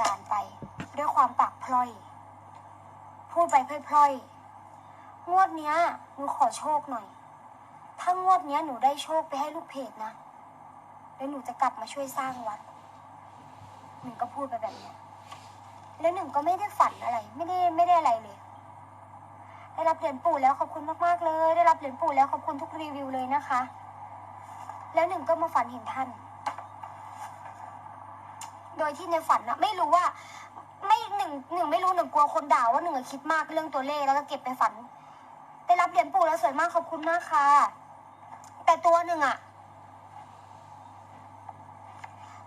จารย์ไป ด้วยความปากพล่อย พูดไปพล่อยๆงวดเนี้ยหนูขอโชคหน่อย ถ้างวดเนี้ยหนูได้โชคไปให้ลูกเพจนะแล้วหนูจะกลับมาช่วยสร้างวัดหนึ่งก็พูดไปแบบเนี้ยแล้วหนึ่งก็ไม่ได้ฝันอะไร ไม่ได้ไม่ได้อะไรเลย ได้รับเหรียญปู่แล้วขอบคุณมากๆเลย ได้รับเหรียญปู่แล้วขอบคุณทุกรีวิวเลยนะคะ แล้วหนึ่งก็มาฝันเห็นท่าน โดยที่ในฝันนะไม่รู้ว่าไม่หนึ่งหนึ่งไม่รู้หนึ่งกลัวคนด่าว่าหนึ่งอะคิดมากเรื่องตัวเลขแล้วก็เก็บไปฝัน ได้รับเหรียญปู่แล้วสวยมากขอบคุณมากค่ะ แต่ตัวหนึ่งอะ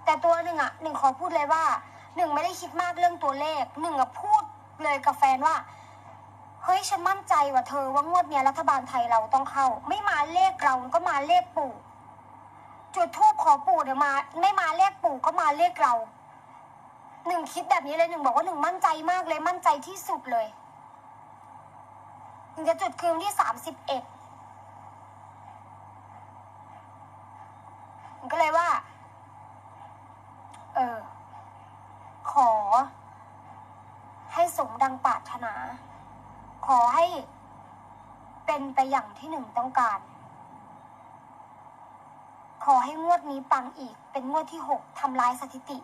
แต่ตัวหนึ่งอะหนึ่งขอพูดเลยว่าหนึ่งไม่ได้คิดมากเรื่องตัวเลขหนึ่งอะพูดเลยกับแฟนว่าเฮ้ยฉันมั่นใจว่าเธอว่างวดเนี้ยรัฐบาลไทยเราต้องเข้า ไม่มาเลขเราก็มาเลขปู่จุดทูบขอปู่เดี๋ยวมา ไม่มาเลขปู่ก็มาเลขเรา หนึ่งคิดแบบนี้เลยหนึ่งบอกว่าหนึ่งมั่นใจมากเลยมั่นใจที่สุดเลยหนึ่งจะจุดคืนที่สามสิบเอ็ดหนึ่งก็เลยว่า เออ ขอ ให้สมดังปรารถนา ขอให้เป็นไปอย่างที่หนึ่งต้องการ ขอให้งวดนี้ปังอีก เป็นงวดที่หกทำลายสถิติ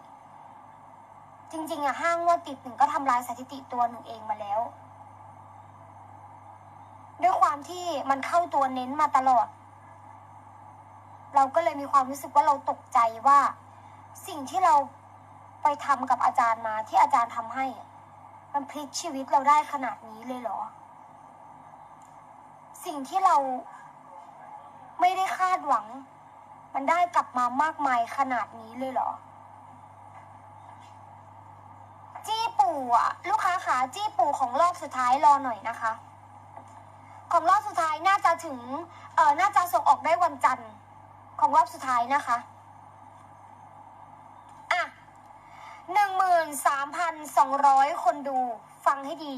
จริงๆอะห้างวดติดหนึ่งก็ทำลายสถิติตัวหนึ่งเองมาแล้ว ด้วยความที่มันเข้าตัวเน้นมาตลอด เราก็เลยมีความรู้สึกว่าเราตกใจว่า สิ่งที่เราไปทำกับอาจารย์มาที่อาจารย์ทำให้ มันพลิกชีวิตเราได้ขนาดนี้เลยเหรอ สิ่งที่เราไม่ได้คาดหวัง มันได้กลับมามากมายขนาดนี้เลยเหรอ จี้ ปู่อะลูกค้าขาจี้ปู่ของรอบสุดท้ายรอหน่อยนะคะ ของรอบสุดท้ายน่าจะถึงเออน่าจะส่งออกได้วันจันทร์ของรอบสุดท้ายนะคะอะหนึ่งหมื่นสามพันสองร้อยคนดูฟังให้ดี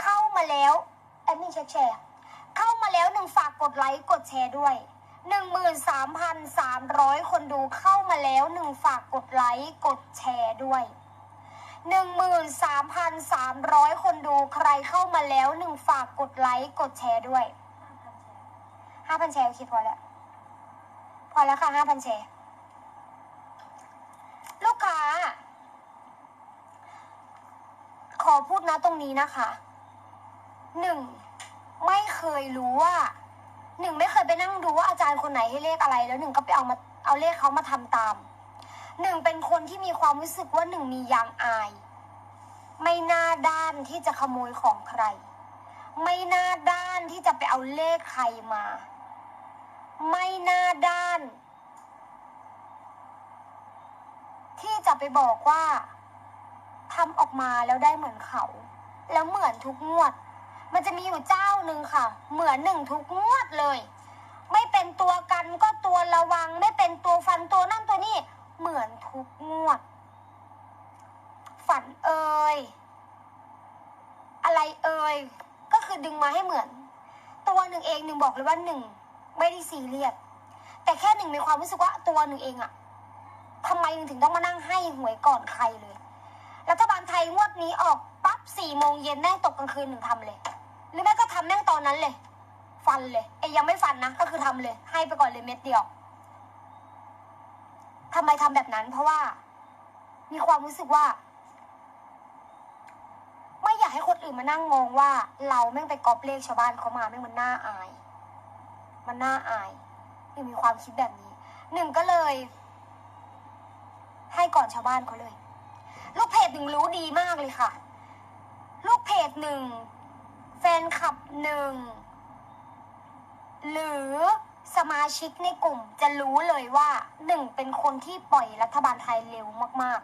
เข้ามาแล้วแอดมินแชร์แชร์เข้ามาแล้วหนึ่งฝากกดไลค์กดแชร์ด้วยหนึ่งหมื่นสามพันสามร้อยคนดูเข้ามาแล้วหนึ่งฝากกดไลค์กดแชร์ด้วย หนึ่งหมื่นสามพันสามร้อยคนดูใครเข้ามาแล้วหนึ่งฝากกดไลค์กดแชร์ด้วยห้าพันแชร์โอเคพอแล้ว พอแล้วค่ะห้าพันแชร์ ลูกค้า ขอพูดนะตรงนี้นะคะหนึ่งไม่เคยรู้ว่าหนึ่งไม่เคยไปนั่งดูว่าอาจารย์คนไหนให้เลขอะไร แล้วหนึ่งก็ไปเอามาเอาเลขเขามาทำตาม หนึ่งเป็นคนที่มีความรู้สึกว่าหนึ่งมียางอาย ไม่น้าด้านที่จะขโมยของใคร ไม่น้าด้านที่จะไปเอาเลขใครมา ไม่น้าด้าน ที่จะไปบอกว่าทำออกมาแล้วได้เหมือนเขา แล้วเหมือนทุกงวด มันจะมีอยู่เจ้าหนึ่งค่ะ เหมือนหนึ่งทุกงวดเลย ไม่เป็นตัวกันก็ตัวระวัง ไม่เป็นตัวฟันตัวนั่นตัวนี่ เหมือนทุกงวด ฝันเอ่ยอะไรเอ่ยก็คือดึงมาให้เหมือน ตัวหนึ่งเองหนึ่งบอกเลยว่าหนึ่งไม่ได้ซีเรียสแต่แค่หนึ่งมีความรู้สึกว่าตัวหนึ่งเองอะทำไมถึงต้องมานั่งให้หวยก่อนใครเลยรัฐบาลไทยงวดนี้ออกปั๊บสี่โมงเย็นแม่งตกกลางคืนหนึ่งทำเลย หรือแม่ก็ทำแม่งตอนนั้นเลย ฟันเลยไอ้ยยังไม่ฟันนะก็คือทำเลย ให้ไปก่อนเลยเม็ดเดียว ทำไมทำแบบนั้น เพราะว่า มีความรู้สึกว่า ไม่อยากให้คนอื่นมานั่งงงว่า เราแม่งไปก๊อปเลขชาวบ้านเขามาแม่งมันน่าอาย มันน่าอายหนึ่งมีความคิดแบบนี้ หนึ่งก็เลย ให้ก่อนชาวบ้านเขาเลย ลูกเพจหนึ่งรู้ดีมากเลยค่ะ ลูกเพจหนึ่งแฟนคลับหนึ่งหรือ สมาชิกในกลุ่มจะรู้เลยว่าหนึ่งเป็นคนที่ปล่อยรัฐบาลไทยเร็วมาก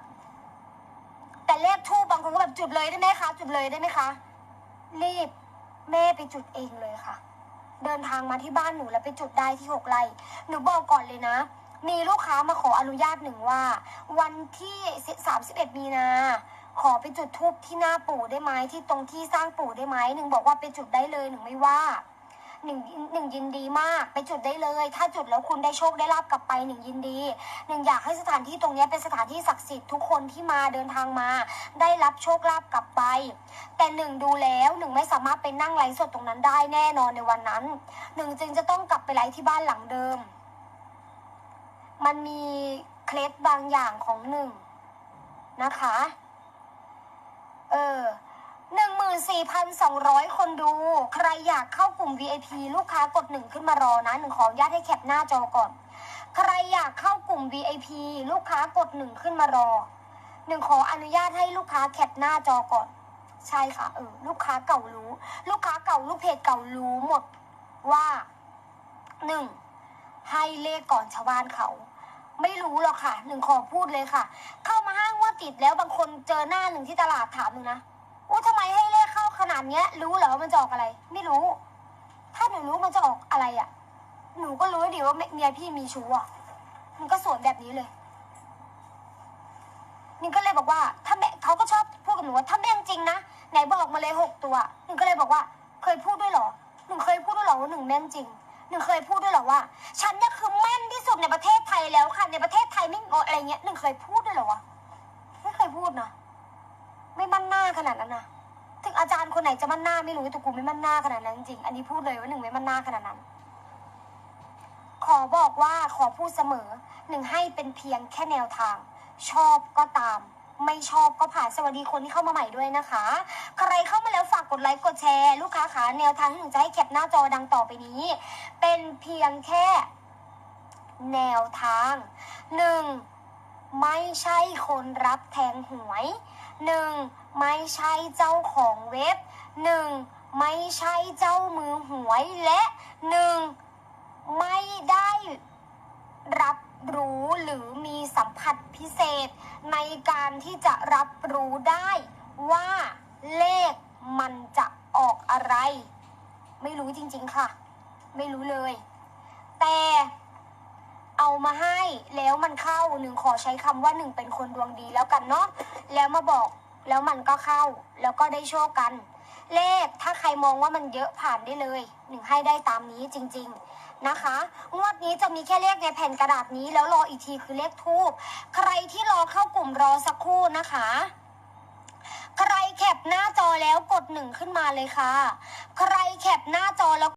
ๆ แต่เลขทูบบางคนก็แบบจุดเลยได้ไหมคะ จุดเลยได้ไหมคะ รีบแม่ไปจุดเองเลยค่ะ เดินทางมาที่บ้านหนูแล้วไปจุดได้ที่หกไร่หนูบอกก่อนเลยนะ มีลูกค้ามาขออนุญาตหนึ่งว่า วันที่สามสิบเอ็ดมีนาขอไปจุดทูบที่หน้าปู่ได้ไหมที่ตรงที่สร้างปู่ได้ไหมหนึ่งบอกว่าไปจุดได้เลยหนึ่งไม่ว่า หนึ่งหนึ่งยินดีมาก ไปจุดได้เลย ถ้าจุดแล้วคุณได้โชคได้ลาบกลับไปหนึ่งยินดีหนึ่งอยากให้สถานที่ตรงนี้เป็นสถานที่ศักดิ์สิทธิ์ทุกคนที่มาเดินทางมา ได้รับโชคลาภกลับไป แต่หนึ่งดูแล้วหนึ่งไม่สามารถไปนั่งไลฟ์สดตรงนั้นได้แน่นอนในวันนั้นหนึ่งจึงจะต้องกลับไปไลฟ์ที่บ้านหลังเดิม มันมีเคล็ดบางอย่างของหนึ่งนะคะ เออ หนึ่งหมื่นสี่พันสองร้อยคนดู ใครอยากเข้ากลุ่ม VIP ลูกค้ากดหนึ่งขึ้นมารอนะหนึ่งขออนุญาตให้แคปหน้าจอก่อน ใครอยากเข้ากลุ่ม VIP ลูกค้ากดหนึ่งขึ้นมารอหนึ่งขออนุญาตให้ลูกค้าแคปหน้าจอก่อน ใช่ค่ะเออลูกค้าเก่ารู้ ลูกค้าเก่าลูกเพจเก่ารู้หมดว่าหนึ่งให้เลขก่อนชาวบ้านเขา ไม่รู้หรอกค่ะหนึ่งขอพูดเลยค่ะ เข้ามาห้างว่าติดแล้วบางคนเจอหน้าหนึ่งที่ตลาดถามหนึ่งนะ อู้ทำไมให้เลขเข้าขนาดเนี้ย รู้เหรอว่ามันจะออกอะไร ไม่รู้ ถ้าหนูรู้มันจะออกอะไรอะ่ะ หนูก็รู้ดีว่าเมียพี่มีชู้อะ มันก็สวนแบบนี้เลยนิงก็เลยบอกว่า ถ้าแม่เขาก็ชอบพูดกับหนูว่าถ้าแม่นจริงนะไหนบอกมาเลยหกตัวหนึ่งก็เลยบอกว่า เคยพูดด้วยเหรอหนึ่งเคยพูดด้วยเหรอว่าหนึ่งแม่นจริงหนึ่งเคยพูดด้วยเหรอว่า ฉันเนี่ยคือแม่นที่สุดในประเทศไทยแล้วค่ะ ในประเทศไทยไม่งออะไรเงี้ยหนึ่งเคยพูดด้วยเหรอวะไม่เคยพูดนะ ไม่มั่นหน้าขนาดนั้นนะถึงอาจารย์คนไหนจะมั่นหน้าไม่รู้แต่กูไม่มั่นหน้าขนาดนั้นจริง อันนี้พูดเลยว่าหนึ่งไม่มั่นหน้าขนาดนั้น ขอบอกว่าขอพูดเสมอหนึ่งให้เป็นเพียงแค่แนวทาง ชอบก็ตาม ไม่ชอบก็ผ่านสวัสดีคนที่เข้ามาใหม่ด้วยนะคะ ใครเข้ามาแล้วฝากกดไลค์กดแชร์ลูกค้าขาแนวทางที่หนึ่งจะให้แคปหน้าจอดังต่อไปนี้ เป็นเพียงแค่แนวทางหนึ่งไม่ใช่คนรับแทงหวย หนึ่งไม่ใช่เจ้าของเว็บหนึ่งไม่ใช่เจ้ามือหวยและหนึ่งไม่ได้รับรู้หรือมีสัมผัสพิเศษ ในการที่จะรับรู้ได้ว่าเลขมันจะออกอะไร ไม่รู้จริงๆค่ะ ไม่รู้เลย มาให้แล้วมันเข้าหนึ่งขอใช้คำว่าหนึ่งเป็นคนดวงดีแล้วกันเนาะแล้วมาบอกแล้วมันก็เข้า แล้วก็ได้โชคกัน เลขถ้าใครมองว่ามันเยอะผ่านได้เลยหนึ่งให้ได้ตามนี้จริง ๆนะคะ งวดนี้จะมีแค่เลขในแผ่นกระดาษนี้ แล้วรออีกทีคือเลขทูบใครที่รอเข้ากลุ่มรอสักครู่นะคะ ใครแคปหน้าจอแล้วกดหนึ่งขึ้นมาเลยค่ะ ใครแคปหน้าจอแล้ว